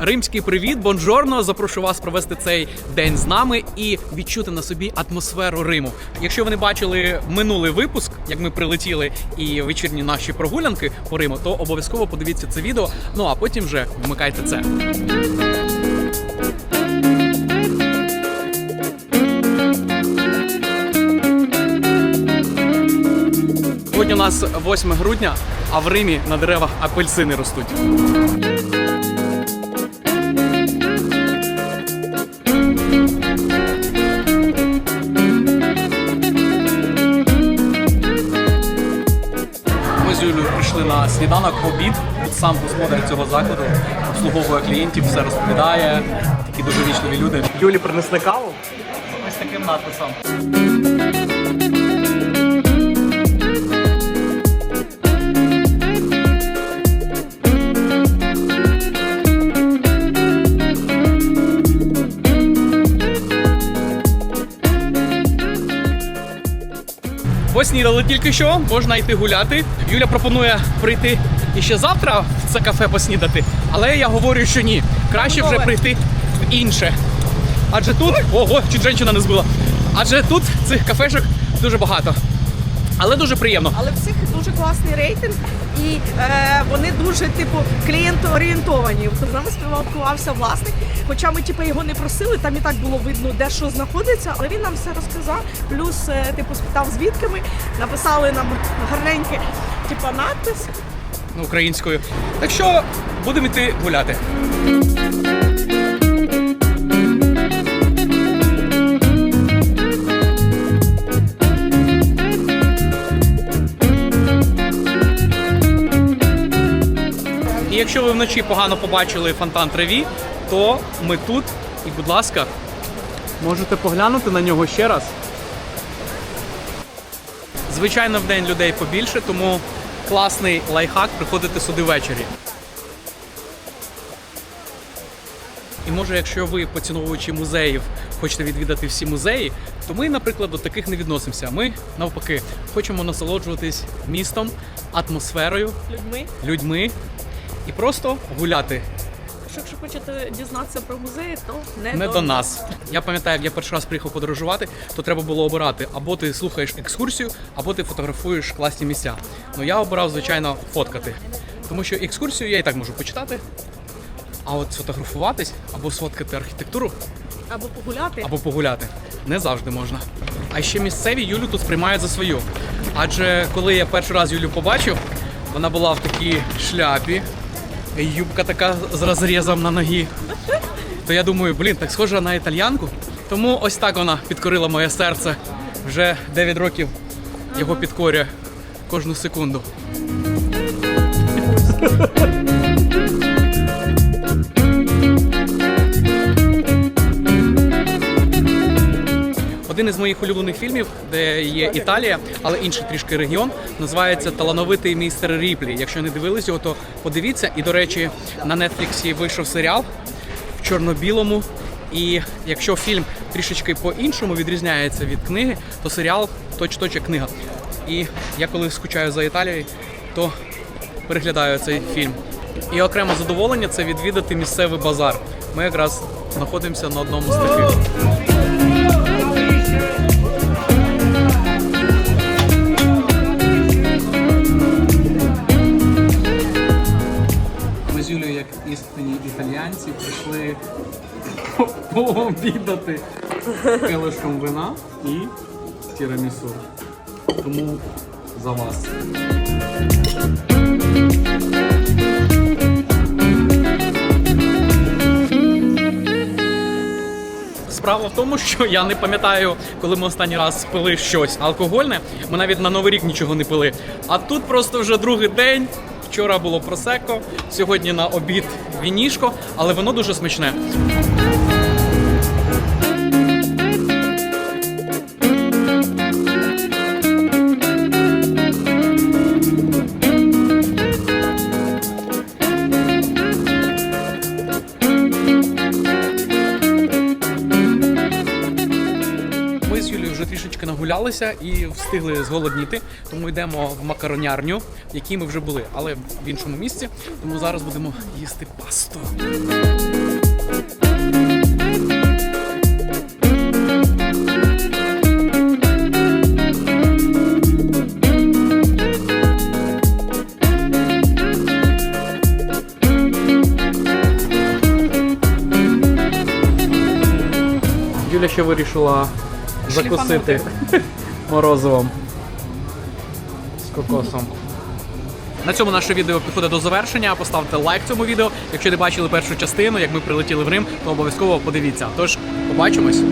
римський привіт, бонжорно. Запрошую вас провести цей день з нами і відчути на собі атмосферу Риму. Якщо ви не бачили минулий випуск, як ми прилетіли і вечірні наші прогулянки по Риму, то обов'язково подивіться це відео. Ну а потім вже вмикайте це. Сьогодні у нас 8 грудня, а в Римі на деревах апельсини ростуть. Сніданок, обід. Сам господар цього закладу обслуговує клієнтів, все розповідає. Такі дуже вічливі люди. Юлі принесли каву. Ось таким надписом. Поснідали тільки що, можна йти гуляти. Юля пропонує прийти іще завтра в це кафе поснідати, але я говорю, що ні. Краще вже прийти в інше. Адже тут, ого, чуть жінка не збила. Адже тут цих кафешок дуже багато. Але дуже приємно. Але в цих дуже класний рейтинг, і е, вони дуже типу клієнтоорієнтовані. З нами спілкувався власник. Хоча ми типу, його не просили, там і так було видно, де що знаходиться, але він нам все розказав. Плюс, е, типу, спитав звідки ми, написали нам гарненький, типу, надпис. українською. Так що будемо йти гуляти. Якщо ви вночі погано побачили фонтан Треві, то ми тут і, будь ласка, можете поглянути на нього ще раз. Звичайно, в день людей побільше, тому класний лайфхак приходити сюди ввечері. І може, якщо ви, поціновувачі музеїв, хочете відвідати всі музеї, то ми, наприклад, до таких не відносимося. Ми навпаки хочемо насолоджуватись містом, атмосферою, Людьми. людьми і просто гуляти Якщо хочете дізнатися про музеї, то не, не до нас. Я пам'ятаю, як я перший раз приїхав подорожувати, то треба було обирати або ти слухаєш екскурсію, або ти фотографуєш класні місця. Ну я обирав, звичайно, фоткати. Тому що екскурсію я і так можу почитати. А от сфотографуватись або сфоткати архітектуру, Або погуляти. або погуляти не завжди можна. А ще місцеві Юлю тут сприймають за свою. Адже коли я перший раз Юлю побачив, вона була в такій шляпі, юбка така з розрізом на ногі. То я думаю, блін, так схожа на італьянку. Тому ось так вона підкорила моє серце. Вже 9 років його підкорює кожну секунду. Один із моїх улюблених фільмів, де є Італія, але інший трішки регіон, називається Талановитий містер Ріплі. Якщо не дивились його, то подивіться. І до речі, на Нетфліксі вийшов серіал в чорно-білому. І якщо фільм трішечки по-іншому відрізняється від книги, то серіал точ-точ як книга. І я коли скучаю за Італією, то переглядаю цей фільм. І окреме задоволення це відвідати місцевий базар. Ми якраз знаходимося на одному з таких. По- пообідати келишком вина і тірамісу. Тому за вас. Справа в тому, що я не пам'ятаю, коли ми останній раз пили щось алкогольне. Ми навіть на новий рік нічого не пили. А тут просто вже другий день. Вчора було просеко, сьогодні на обід вінішко, але воно дуже смачне. прогулялися і встигли зголодніти. Тому йдемо в макаронярню, в якій ми вже були, але в іншому місці. Тому зараз будемо їсти пасту. Юля ще вирішила закусити морозивом з кокосом. На цьому наше відео підходить до завершення. Поставте лайк цьому відео. Якщо не бачили першу частину, як ми прилетіли в Рим, то обов'язково подивіться. Тож побачимось.